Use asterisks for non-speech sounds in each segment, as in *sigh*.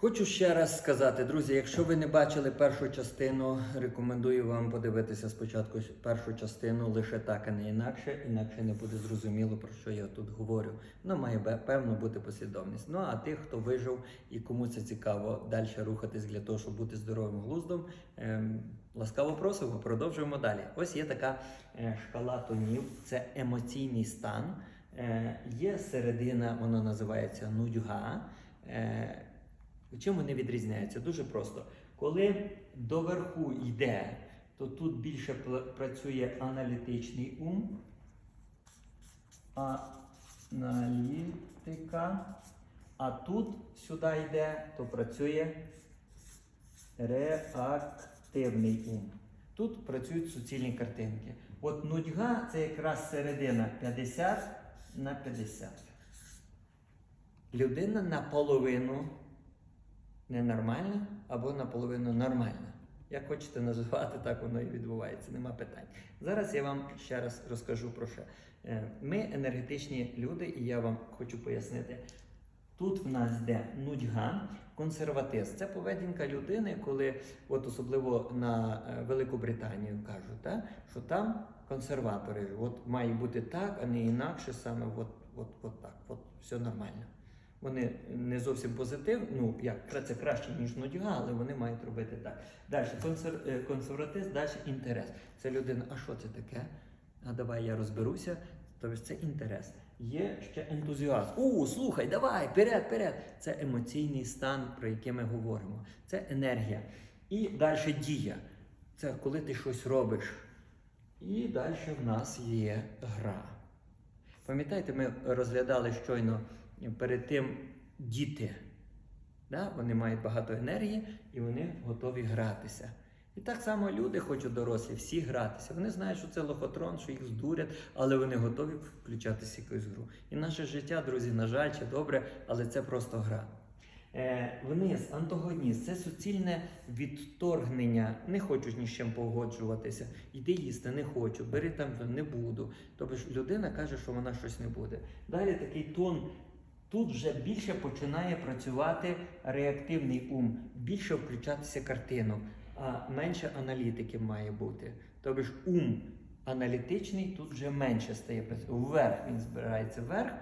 Хочу ще раз сказати, друзі, якщо ви не бачили першу частину, рекомендую вам подивитися спочатку першу частину лише так, а не інакше. Інакше не буде зрозуміло, про що я тут говорю. Ну, має певно бути послідовність. Ну а тих, хто вижив і кому це цікаво далі рухатись для того, щоб бути здоровим глуздом, ем, ласкаво просимо, продовжуємо далі. Ось є така е, шкала тонів, це емоційний стан. Е, є середина, воно називається нудьга. Е, Чим вони відрізняються? Дуже просто. Коли доверху йде, то тут більше працює аналітичний ум, аналітика, а тут сюди йде, то працює реактивний ум. Тут працюють суцільні картинки. От нудьга це якраз середина 50 на 50. Людина наполовину ненормальна або наполовину нормальна. Як хочете називати, так воно і відбувається, нема питань. Зараз я вам ще раз розкажу про що. Е, Ми енергетичні люди, і я вам хочу пояснити. Тут в нас йде нудьга, консерватизм. Це поведінка людини, коли, от особливо на е, Велику Британію кажуть, та, що там консерватори. От має бути так, а не інакше, саме от, от, от так. От все нормально. Вони не зовсім позитив, ну як це краще, ніж нудьга, але вони мають робити так. Далі консер, е, консерватизм, далі інтерес. Це людина, а що це таке? А давай я розберуся. Тобто це інтерес. Є ще ентузіазм. О, слухай, давай, вперед, вперед. Це емоційний стан, про який ми говоримо. Це енергія. І далі дія. Це коли ти щось робиш. І далі в нас є гра. Пам'ятаєте, ми розглядали щойно перед тим діти. Да? Вони мають багато енергії і вони готові гратися. І так само люди хочуть дорослі, всі гратися. Вони знають, що це лохотрон, що їх здурять, але вони готові включатися в якусь гру. І наше життя, друзі, на жаль, чи добре, але це просто гра. Е, вниз, антагоніст, це суцільне відторгнення. Не хочу ні з чим погоджуватися. Іди їсти, не хочу, бери там не буду. Тобто людина каже, що вона щось не буде. Далі такий тон. Тут вже більше починає працювати реактивний ум, більше включатися картину, а менше аналітики має бути. Тобто ж ум аналітичний тут вже менше стає. Вверх він збирається вверх,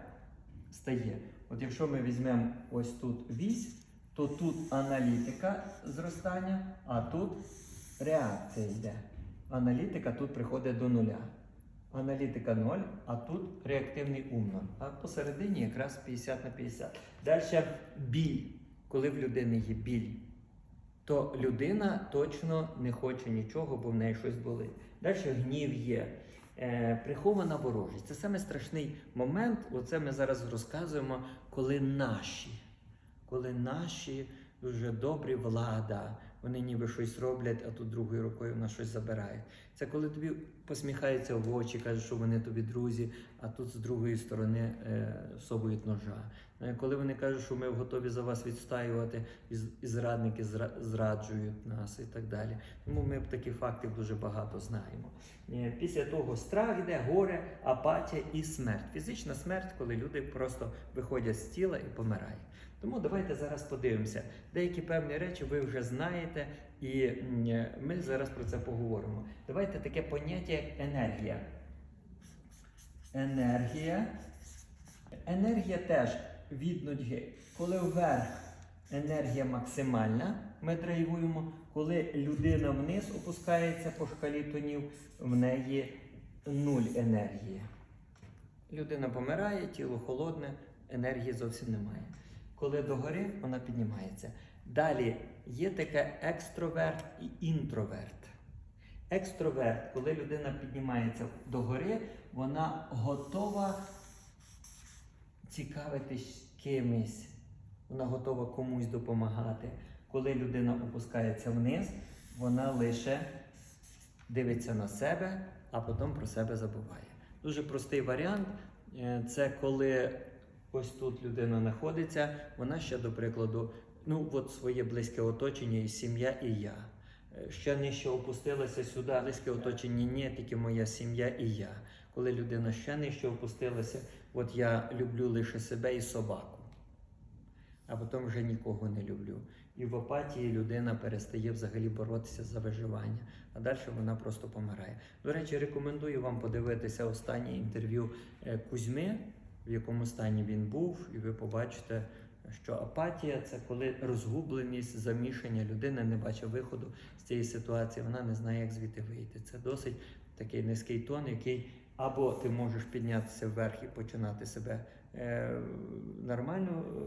стає. От якщо ми візьмемо ось тут вісь, то тут аналітика зростання, а тут реакція йде. Аналітика тут приходить до нуля. Аналітика 0, а тут реактивний ум 0. А посередині якраз 50 на 50. Далі біль. Коли в людини є біль, то людина точно не хоче нічого, бо в неї щось болить. Далі гнів є. Е, прихована ворожість. Це саме страшний момент. Оце ми зараз розказуємо, коли наші, коли наші дуже добрі влада, вони ніби щось роблять, а тут другою рукою вона щось забирає. Це коли тобі посміхаються в очі, кажуть, що вони тобі друзі, а тут з другої сторони е, совують ножа. Е, Коли вони кажуть, що ми готові за вас відстаювати, і зрадники зра- зраджують нас і так далі. Тому ми таких фактів дуже багато знаємо. Е, Після того страх йде, горе, апатія і смерть. Фізична смерть, коли люди просто виходять з тіла і помирають. Тому давайте зараз подивимося. Деякі певні речі ви вже знаєте, і е, ми зараз про це поговоримо. Давайте таке поняття як енергія. Енергія. Енергія теж від нудьги. Коли вверх енергія максимальна, ми драйвуємо. Коли людина вниз опускається по шкалі тонів, в неї нуль енергії. Людина помирає, тіло холодне, енергії зовсім немає. Коли догори, вона піднімається. Далі є таке екстроверт і інтроверт. Екстроверт, коли людина піднімається догори, вона готова цікавитись кимось, вона готова комусь допомагати. Коли людина опускається вниз, вона лише дивиться на себе, а потім про себе забуває. Дуже простий варіант е, це коли ось тут людина знаходиться, вона ще, до прикладу, ну от своє близьке оточення, і сім'я, і я. Е, Ще нижче опустилася сюди, близьке оточення ні, тільки моя сім'я і я. Коли людина ще нижче опустилася, от я люблю лише себе і собаку. а потім вже нікого не люблю. І в апатії людина перестає взагалі боротися за виживання, а далі вона просто помирає. До речі, рекомендую вам подивитися останнє інтерв'ю е, Кузьми, в якому стані він був, і ви побачите, що апатія це коли розгубленість, замішання людина не бачить виходу з цієї ситуації, вона не знає, як звідти вийти. Це досить такий низький тон, який або ти можеш піднятися вверх і починати себе е, нормально е,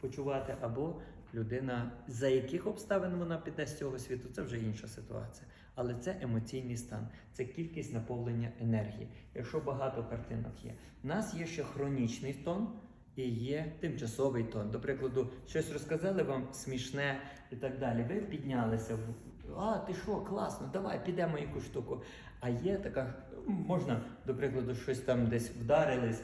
почувати, або людина, за яких обставин вона піде з цього світу, це вже інша ситуація. Але це емоційний стан, це кількість наповнення енергії. Якщо багато картинок є, у нас є ще хронічний тон. І є тимчасовий тон. До прикладу, щось розказали вам смішне і так далі. Ви піднялися а, ти що, класно, давай підемо якусь штуку. А є така, можна, до прикладу, щось там десь вдарились,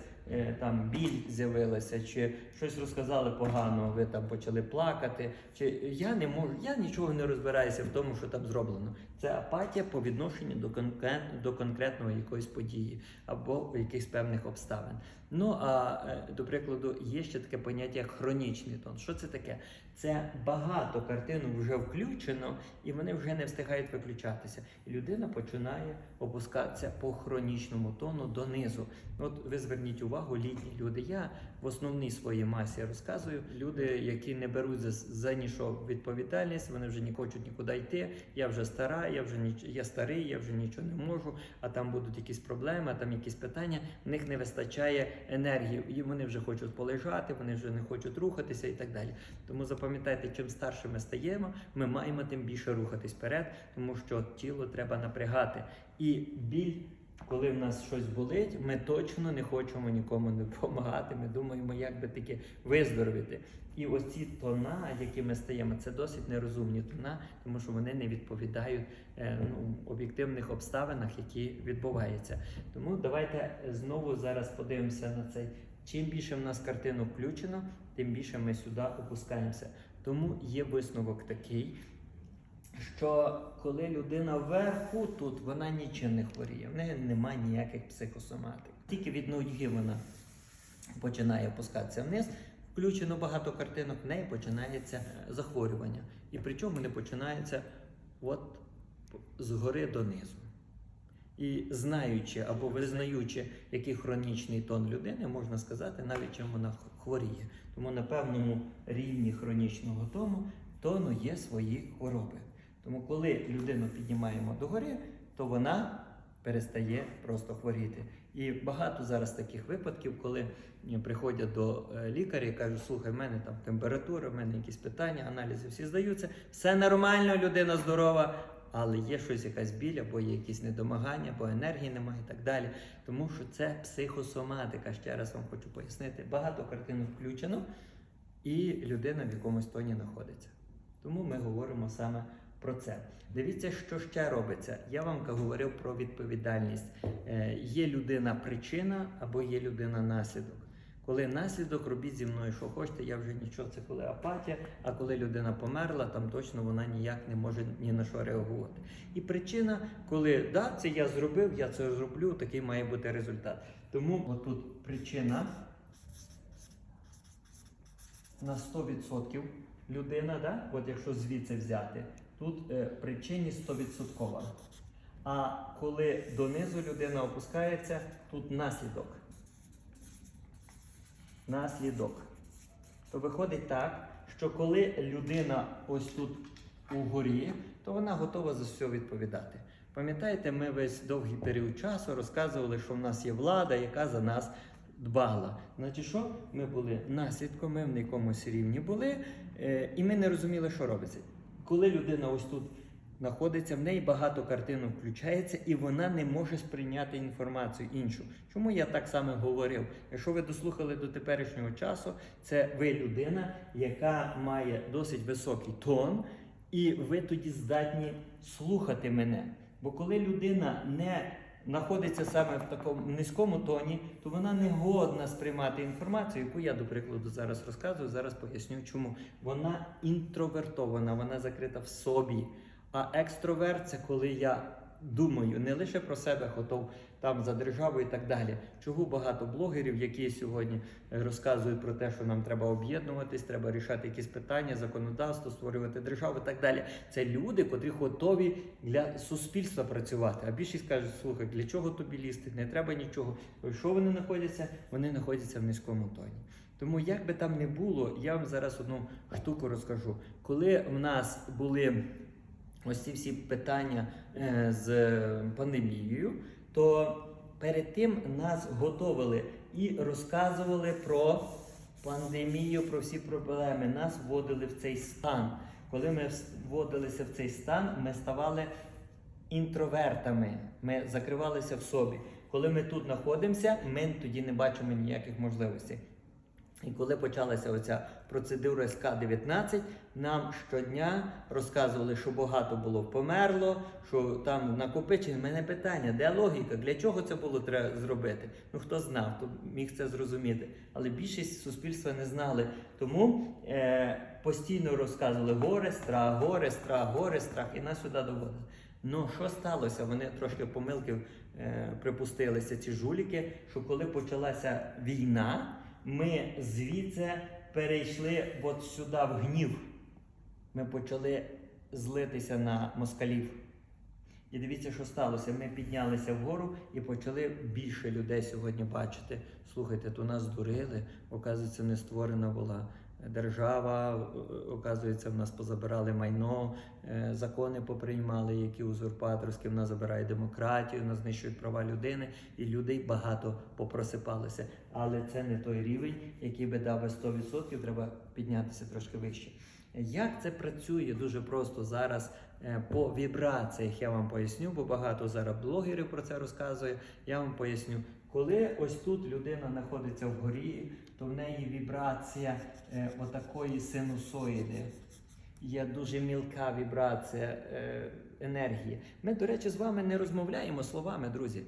там біль з'явилася, чи щось розказали погано, ви там почали плакати. Чи я не можу, я нічого не розбираюся в тому, що там зроблено. Це апатія по відношенню до конкрет, до конкретного якоїсь події або якихось певних обставин. Ну а е, до прикладу, є ще таке поняття як хронічний тон. Що це таке? Це багато картин вже включено, і вони вже не встигають виключатися. І людина починає опускатися по хронічному тону донизу. От ви зверніть увагу, літні люди. Я в основній своїй масі розказую. Люди, які не беруть за, за нічого відповідальність, вони вже не хочуть нікуди йти. Я вже стара, я вже ніч... я старий, я вже нічого не можу. А там будуть якісь проблеми, а там якісь питання. В них не вистачає енергії, і вони вже хочуть полежати, вони вже не хочуть рухатися і так далі. Тому запам'ятайте, чим старше ми стаємо, ми маємо тим більше рухатись вперед, тому що тіло треба напрягати. І біль, коли в нас щось болить, ми точно не хочемо нікому не допомагати. Ми думаємо, як би таки виздоровити. І ось ці тона, які ми стаємо, це досить нерозумні тона, тому що вони не відповідають е, ну, об'єктивних обставинах, які відбуваються. Тому давайте знову зараз подивимося на цей. Чим більше в нас картинок включено, тим більше ми сюди опускаємося. Тому є висновок такий, що коли людина вверху, тут вона нічим не хворіє, в неї немає ніяких психосоматик. Тільки від нудьги вона починає опускатися вниз. Включено багато картинок, в неї починається захворювання. І причому не починається от згори донизу. І знаючи або визнаючи, який хронічний тон людини, можна сказати, навіть чим вона хворіє. Тому на певному рівні хронічного тону, тону є свої хвороби. Тому коли людину піднімаємо догори, то вона перестає просто хворіти. І багато зараз таких випадків, коли е, приходять до е, лікаря і кажуть, слухай, в мене там температура, в мене якісь питання, аналізи всі здаються, все нормально, людина здорова, але є щось, якась біль, або є якісь недомагання, або енергії немає і так далі. Тому що це психосоматика. Ще раз вам хочу пояснити. Багато картинок включено, і людина в якомусь тоні знаходиться. Тому ми говоримо саме про це. Дивіться, що ще робиться. Я вам говорив про відповідальність. Е, є людина причина або є людина наслідок. Коли наслідок, робіть зі мною, що хочете, я вже нічого, це коли апатія, а коли людина померла, там точно вона ніяк не може ні на що реагувати. І причина, коли да, це я зробив, я це зроблю, такий має бути результат. Тому отут причина на 100% людина, да? от якщо звідси взяти, тут е, причинність 100%. А коли донизу людина опускається, тут наслідок. Наслідок. То виходить так, що коли людина ось тут угорі, то вона готова за все відповідати. Пам'ятаєте, ми весь довгий період часу розказували, що в нас є влада, яка за нас дбала. Значить, що ми були наслідком, ми в якомусь рівні були, е, і ми не розуміли, що робиться. Коли людина ось тут знаходиться, в неї багато картинок включається, і вона не може сприйняти інформацію іншу. Чому я так само говорив? Якщо ви дослухали до теперішнього часу, це ви людина, яка має досить високий тон, і ви тоді здатні слухати мене. Бо коли людина не знаходиться саме в такому низькому тоні, то вона не годна сприймати інформацію, яку я, до прикладу, зараз розказую. Зараз поясню, чому вона інтровертована, вона закрита в собі. А екстроверт це коли я думаю не лише про себе, готов там за державу і так далі. Чого багато блогерів, які сьогодні е, розказують про те, що нам треба об'єднуватись, треба рішати якісь питання, законодавство, створювати державу і так далі. Це люди, котрі готові для суспільства працювати. А більшість кажуть, слухай, для чого тобі лізти? Не треба нічого. Що вони знаходяться? Вони знаходяться в низькому тоні. Тому як би там не було, я вам зараз одну штуку розкажу. Коли в нас були ось ці всі питання е, з пандемією, то перед тим нас готовили і розказували про пандемію, про всі проблеми. Нас вводили в цей стан. Коли ми вводилися в цей стан, ми ставали інтровертами. Ми закривалися в собі. Коли ми тут знаходимося, ми тоді не бачимо ніяких можливостей. І коли почалася оця процедура СК-19, нам щодня розказували, що багато було померло, що там накопичення. У мене питання, де логіка? Для чого це було треба зробити? Ну хто знав, хто міг це зрозуміти. Але більшість суспільства не знали. Тому е, постійно розказували горе, страх, горе, страх, горе, страх, і нас сюди доводили. Ну що сталося? Вони трошки помилки е, припустилися, ці жуліки, що коли почалася війна ми звідси перейшли от сюди в гнів. Ми почали злитися на москалів. І дивіться, що сталося. Ми піднялися вгору і почали більше людей сьогодні бачити. Слухайте, то нас дурили, оказується, не створена була держава, оказується, в нас позабирали майно, е, закони поприймали, які узурпаторські, в нас забирають демократію, в нас знищують права людини, і людей багато попросипалося. Але це не той рівень, який би дав би 100%, треба піднятися трошки вище. Як це працює дуже просто зараз е, по вібраціях? Я вам поясню, бо багато зараз блогерів про це розказує. Я вам поясню, коли ось тут людина знаходиться вгорі, то в неї вібрація е, отакої синусоїди. Є дуже мілка вібрація е, енергії. Ми, до речі, з вами не розмовляємо словами, друзі.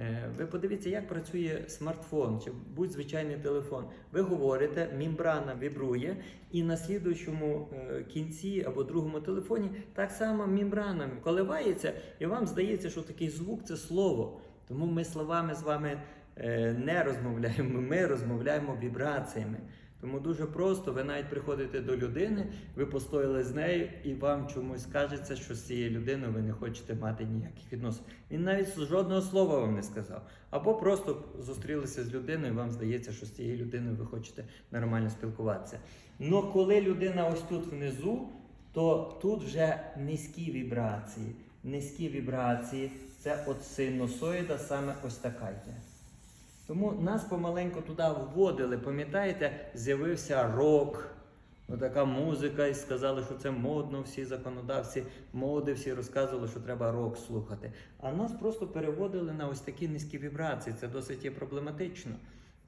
Е, ви подивіться, як працює смартфон чи будь звичайний телефон. Ви говорите, мембрана вібрує, і на слідуючому е, кінці або другому телефоні так само мембрана коливається, і вам здається, що такий звук це слово. Тому ми словами з вами е, не розмовляємо, ми розмовляємо вібраціями. Тому дуже просто, ви навіть приходите до людини, ви постояли з нею, і вам чомусь кажеться, що з цією людиною ви не хочете мати ніяких відносин. Він навіть жодного слова вам не сказав. Або просто зустрілися з людиною, і вам здається, що з цією людиною ви хочете нормально спілкуватися. Но коли людина ось тут внизу, то тут вже низькі вібрації. Низькі вібрації це от синусоїда саме ось така йде. Тому нас помаленьку туди вводили, пам'ятаєте, з'явився рок, отака музика, і сказали, що це модно, всі законодавці моди, всі розказували, що треба рок слухати. А нас просто переводили на ось такі низькі вібрації. Це досить є проблематично.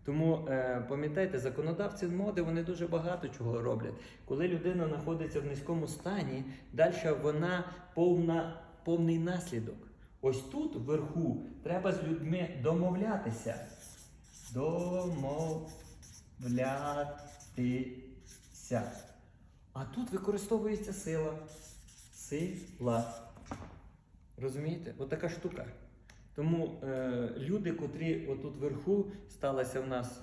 Тому е, пам'ятайте, законодавці моди вони дуже багато чого роблять. Коли людина знаходиться в низькому стані, далі вона повна, повний наслідок. Ось тут вверху треба з людьми домовлятися домовлятися. А тут використовується сила. Сила. Розумієте? Отака штука. Тому е, люди, котрі отут вверху, сталася в нас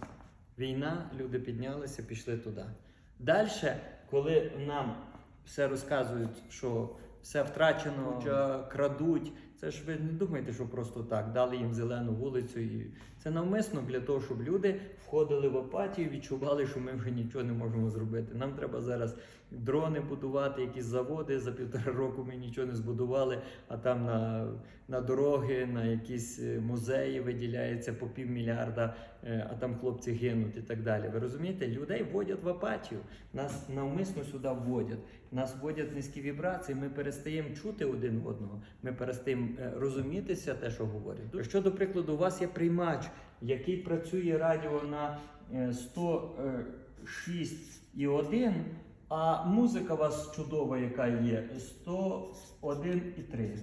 війна, люди піднялися, пішли туди. Далі, коли нам все розказують, що все втрачено, що крадуть, це ж ви не думаєте, що просто так дали їм зелену вулицю. І це навмисно для того, щоб люди входили в апатію, відчували, що ми вже нічого не можемо зробити. Нам треба зараз дрони будувати, якісь заводи. За півтора року ми нічого не збудували, а там на, на дороги, на якісь е, музеї виділяється по півмільярда, е, а там хлопці гинуть і так далі. Ви розумієте? Людей вводять в апатію. Нас навмисно сюди вводять. Нас вводять низькі вібрації. Ми перестаємо чути один одного. Ми перестаємо е, розумітися те, що говорять. Якщо, до прикладу, у вас є приймач, який працює радіо на е, 106,1, а музика у вас чудова, яка є 101,3,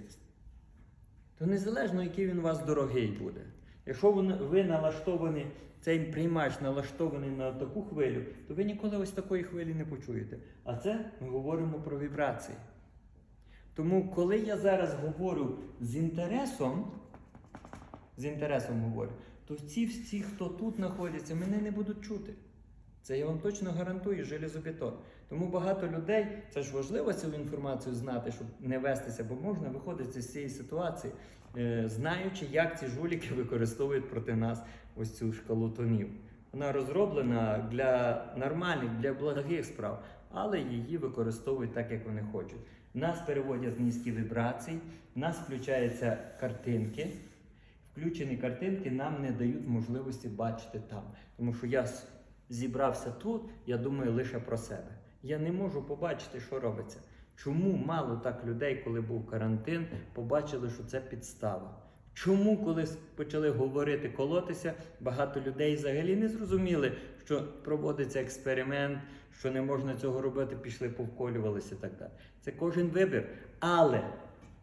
то незалежно, який він у вас дорогий буде. Якщо ви- налаштовані, цей приймач налаштований на таку хвилю, то ви ніколи ось такої хвилі не почуєте. А це ми говоримо про вібрації. Тому, коли я зараз говорю з інтересом, з інтересом говорю, то ці всі, хто тут знаходяться, мене не будуть чути. Це я вам точно гарантую железобетон. Тому багато людей, це ж важливо цю інформацію знати, щоб не вестися, бо можна виходити з цієї ситуації, е, знаючи, як ці жуліки *laughs* використовують проти нас ось цю шкалу тонів. Вона розроблена для нормальних, для благих справ, але її використовують так, як вони хочуть. Нас переводять в низькі вібрації, нас включаються картинки. Включені картинки нам не дають можливості бачити там. Тому що я зібрався тут, я думаю лише про себе. Я не можу побачити, що робиться. Чому мало так людей, коли був карантин, побачили, що це підстава? Чому, коли почали говорити, колотися, багато людей взагалі не зрозуміли, що проводиться експеримент, що не можна цього робити, пішли, повколювалися і так далі. Це кожен вибір. Але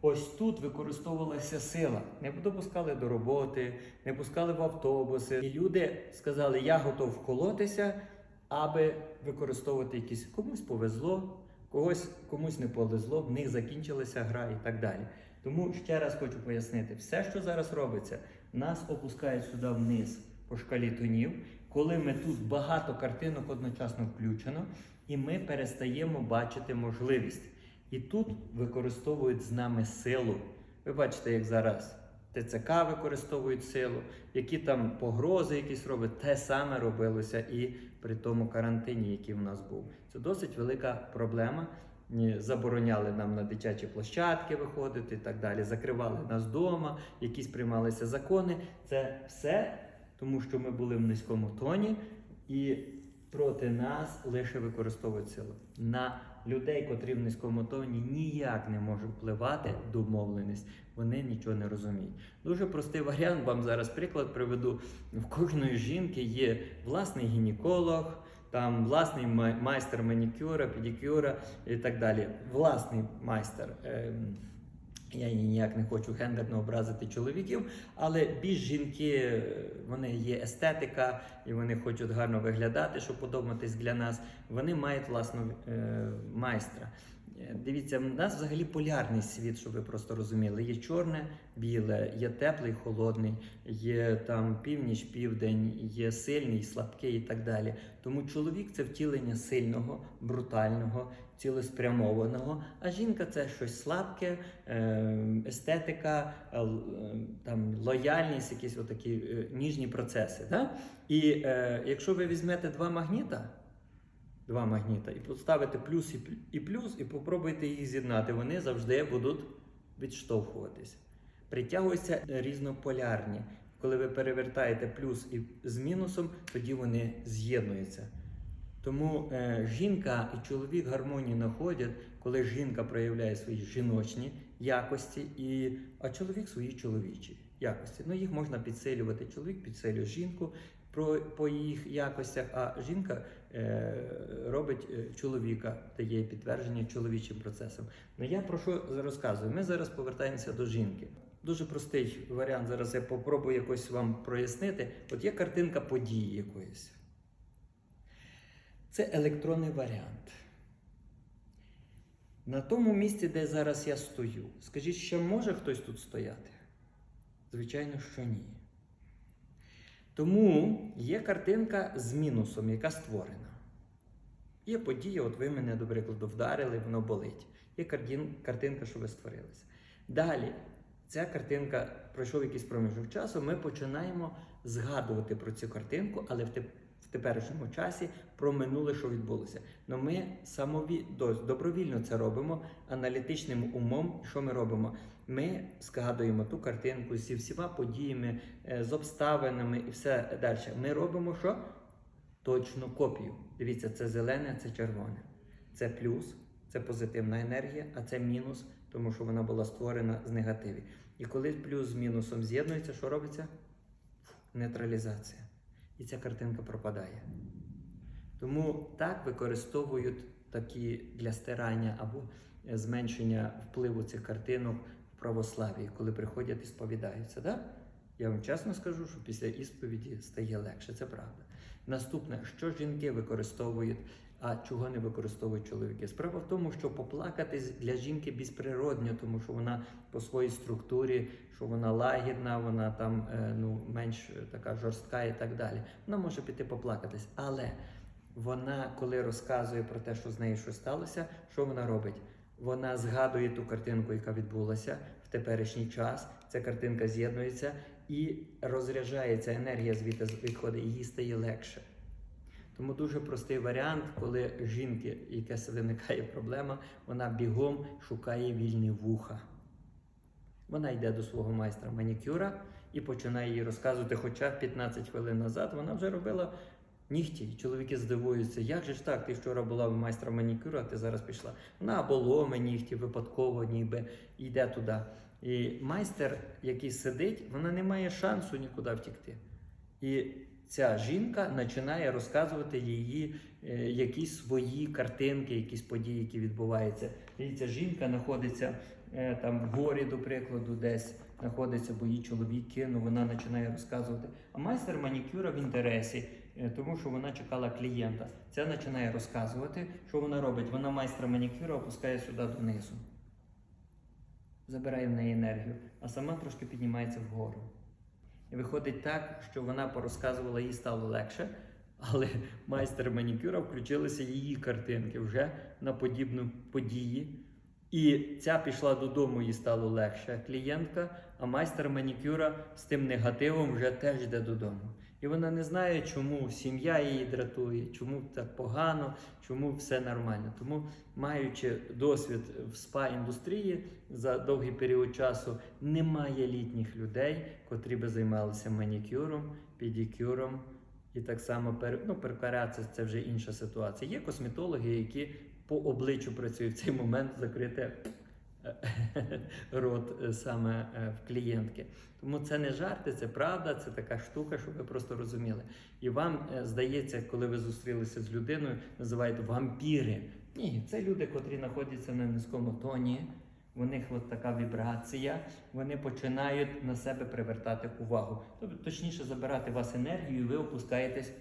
ось тут використовувалася сила. Не допускали до роботи, не пускали в автобуси. І люди сказали, я готов вколотися, аби використовувати якісь комусь повезло, когось комусь не повезло, в них закінчилася гра і так далі. Тому ще раз хочу пояснити, все, що зараз робиться, нас опускають сюди вниз по шкалі тонів, коли ми тут багато картинок одночасно включено, і ми перестаємо бачити можливість. І тут використовують з нами силу. Ви бачите, як зараз ТЦК використовують силу, які там погрози якісь роблять, те саме робилося і при тому карантині, який в нас був. Це досить велика проблема. Забороняли нам на дитячі площадки виходити і так далі. Закривали нас вдома, якісь приймалися закони. Це все тому, що ми були в низькому тоні, і проти нас лише використовують силу. На людей, котрі в низькому тоні, ніяк не може впливати домовленість. Вони нічого не розуміють. Дуже простий варіант. Вам зараз приклад приведу. В кожної жінки є власний гінеколог. Там власний майстер манікюра, педикюра і так далі. Власний майстер. Я ніяк не хочу гендерно образити чоловіків, але більш жінки е, вони є естетика і вони хочуть гарно виглядати, щоб подобатись для нас. Вони мають власного е, майстра. Е, Дивіться, в нас взагалі полярний світ, щоб ви просто розуміли. Є чорне, біле, є теплий, холодний, є там північ, південь, є сильний, слабкий і так далі. Тому чоловік це втілення сильного, брутального, цілеспрямованого, а жінка це щось слабке, е, естетика, е, е, там лояльність, якісь отакі ніжні процеси. Да? І е, якщо ви візьмете два магніта, два магніта, і поставите плюс і плюс, і попробуйте їх з'єднати, вони завжди будуть відштовхуватися. Притягуються різнополярні. Коли ви перевертаєте плюс і з мінусом, тоді вони з'єднуються. Тому е, жінка і чоловік гармонію знаходять, коли жінка проявляє свої жіночні якості, і, а чоловік свої чоловічі якості. Ну, їх можна підсилювати. Чоловік підсилює жінку про, по їх якостях, а жінка е, робить е, чоловіка, дає підтвердження чоловічим процесам. Ну я про що розказую? Ми зараз повертаємося до жінки. Дуже простий варіант. Зараз я попробую якось вам прояснити. От є картинка події якоїсь. Це електронний варіант. На тому місці, де зараз я стою, скажіть, ще може хтось тут стояти? Звичайно, що ні. Тому є картинка з мінусом, яка створена. Є подія, от ви мене, до прикладу, вдарили, воно болить. Є картинка, що ви створилися. Далі, ця картинка пройшов якийсь проміжок часу, ми починаємо згадувати про цю картинку, але в, в теперішньому часі про минуле, що відбулося. Но ми самові... добровільно це робимо аналітичним умом. Що ми робимо? Ми згадуємо ту картинку зі всіма подіями, е, з обставинами і все далі. Ми робимо що? Точну копію. Дивіться, це зелене, це червоне. Це плюс, це позитивна енергія, а це мінус, тому що вона була створена з негативів. І коли плюс з мінусом з'єднується, що робиться? Нейтралізація. І ця картинка пропадає. Тому так використовують такі для стирання або зменшення впливу цих картинок в православії, коли приходять і сповідаються. Да? Я вам чесно скажу, що після ісповіді стає легше, це правда. Наступне, що жінки використовують А чого не використовують чоловіки? Справа в тому, що поплакати для жінки безприродньо, тому що вона по своїй структурі, що вона лагідна, вона там е, ну, менш е, така жорстка і так далі. Вона може піти поплакатись. Але вона, коли розказує про те, що з нею щось сталося, що вона робить? Вона згадує ту картинку, яка відбулася в теперішній час. Ця картинка з'єднується і розряджається енергія звідти відходить, їй стає легше. Тому дуже простий варіант, коли жінки, якась виникає проблема, вона бігом шукає вільні вуха. Вона йде до свого майстра манікюра і починає їй розказувати. Хоча 15 хвилин назад вона вже робила нігті. Чоловіки здивуються, як же ж так, ти вчора була в майстра манікюра, а ти зараз пішла. Вона або ломе нігті, випадково ніби йде туди. І майстер, який сидить, вона не має шансу нікуди втікти. І ця жінка починає розказувати її е, якісь свої картинки, якісь події, які відбуваються. І ця жінка знаходиться е, там в горі, до прикладу, десь знаходиться, бо її чоловік кинув, вона починає розказувати. А майстер манікюра в інтересі, е, тому що вона чекала клієнта. Ця починає розказувати, що вона робить. Вона майстра манікюра опускає сюди донизу. Забирає в неї енергію, а сама трошки піднімається вгору. І виходить так, що вона порозказувала, їй стало легше, але майстер манікюра включилися її картинки вже на подібну події. І ця пішла додому, їй стало легше клієнтка, а майстер манікюра з тим негативом вже теж йде додому. І вона не знає, чому сім'я її дратує, чому так погано, чому все нормально. Тому, маючи досвід в спа-індустрії за довгий період часу, немає літніх людей, котрі би займалися манікюром, педикюром. І так само ну, перукаря це, вже інша ситуація. Є косметологи, які по обличчю працюють в цей момент закрити *laughs* рот е, саме е, в клієнтки. Тому це не жарти, це правда, це така штука, щоб ви просто розуміли. І вам е, здається, коли ви зустрілися з людиною, називають вампіри. Ні, це люди, котрі знаходяться на низькому тоні. У них от така вібрація, вони починають на себе привертати увагу. Тобто, точніше, забирати у вас енергію, і ви опускаєтесь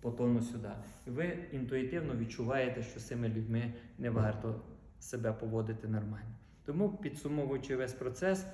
по тону сюди. І ви інтуїтивно відчуваєте, що з цими людьми не варто себе поводити нормально. Тому, підсумовуючи весь процес,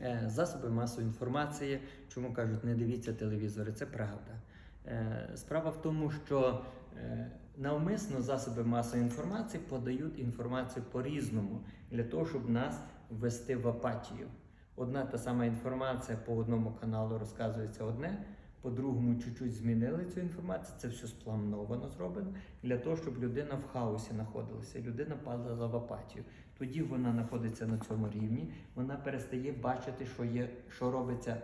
е, засоби масової інформації, чому кажуть, не дивіться телевізори, це правда. Е, Справа в тому, що е, навмисно засоби масової інформації подають інформацію по-різному для того, щоб нас ввести в апатію. Одна та сама інформація по одному каналу розказується одне, по другому чуть-чуть змінили цю інформацію. Це все сплановано зроблено для того, щоб людина в хаосі знаходилася, людина падала в апатію. Тоді вона знаходиться на цьому рівні, вона перестає бачити, що є, що робиться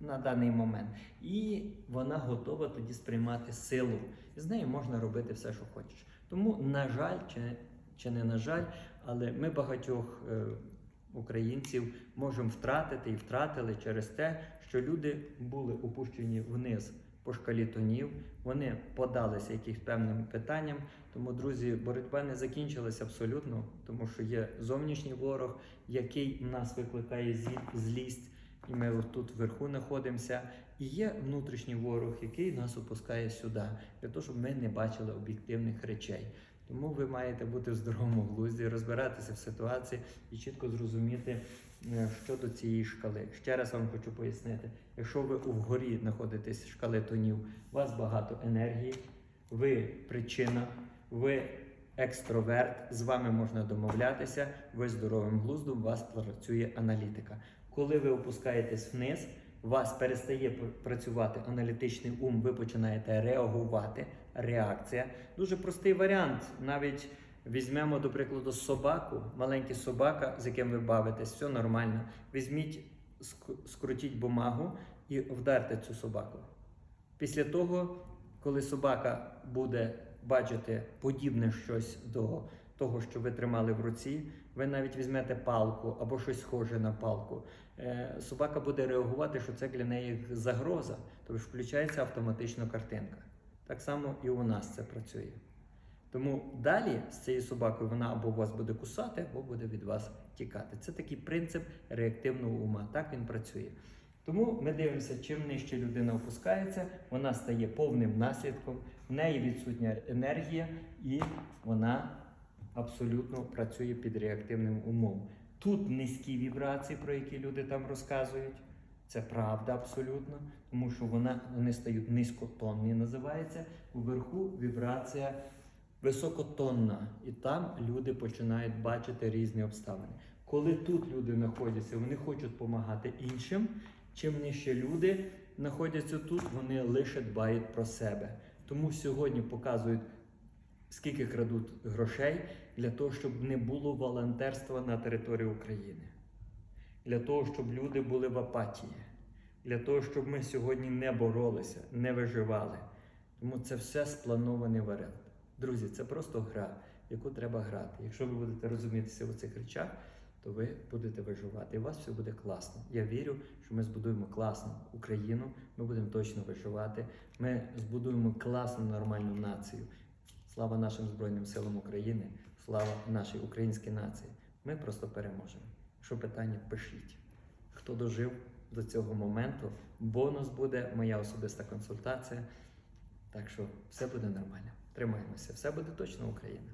на даний момент. І вона готова тоді сприймати силу. І з нею можна робити все, що хочеш. Тому, на жаль, чи, чи не на жаль, але ми багатьох е, українців можемо втратити і втратили через те, що люди були опущені вниз по шкалі тонів, вони подалися якимось певним питанням. Тому, друзі, боротьба не закінчилася абсолютно, тому що є зовнішній ворог, який нас викликає злість, і ми тут вверху знаходимося. І є внутрішній ворог, який нас опускає сюди, для того, щоб ми не бачили об'єктивних речей. Тому ви маєте бути в здоровому глузді, розбиратися в ситуації і чітко зрозуміти е, щодо цієї шкали. Ще раз вам хочу пояснити: якщо ви вгорі знаходитесь шкали тонів, у вас багато енергії, ви причина, ви екстроверт, з вами можна домовлятися, ви здоровим глуздом, у вас працює аналітика. Коли ви опускаєтесь вниз, у вас перестає працювати аналітичний ум, ви починаєте реагувати. Реакція. Дуже простий варіант. Навіть візьмемо, до прикладу, собаку, маленький собака, з яким ви бавитесь, все нормально. Візьміть, скрутіть бумагу і вдарте цю собаку. Після того, коли собака буде бачити подібне щось до того, що ви тримали в руці, ви навіть візьмете палку або щось схоже на палку. Е, Собака буде реагувати, що це для неї загроза, тобто включається автоматично картинка. Так само і у нас це працює. Тому далі з цією собакою вона або вас буде кусати, або буде від вас тікати. Це такий принцип реактивного ума. Так він працює. Тому ми дивимося, чим нижче людина опускається, вона стає повним наслідком, В неї відсутня енергія і вона абсолютно працює під реактивним умовом. Тут низькі вібрації, про які люди там розказують. Це правда абсолютно, тому що вона, вони стають низькотонні, називається. Уверху вібрація високотонна. І там люди починають бачити різні обставини. Коли тут люди знаходяться, вони хочуть допомагати іншим. Чим нижче люди знаходяться тут, вони лише дбають про себе. Тому сьогодні показують, скільки крадуть грошей для того, щоб не було волонтерства на території України. Для того, щоб люди були в апатії, для того, щоб ми сьогодні не боролися, не виживали. Тому це все спланований варіант. Друзі, це просто гра, яку треба грати. Якщо ви будете розумітися в цих речах, то ви будете виживати. І у вас все буде класно. Я вірю, що ми збудуємо класну Україну, ми будемо точно виживати. Ми збудуємо класну нормальну націю. Слава нашим Збройним силам України, слава нашій українській нації. Ми просто переможемо. Якщо питання, пишіть. Хто дожив до цього моменту, бонус буде моя особиста консультація. Так що все буде нормально. Тримаємося, все буде точно Україна.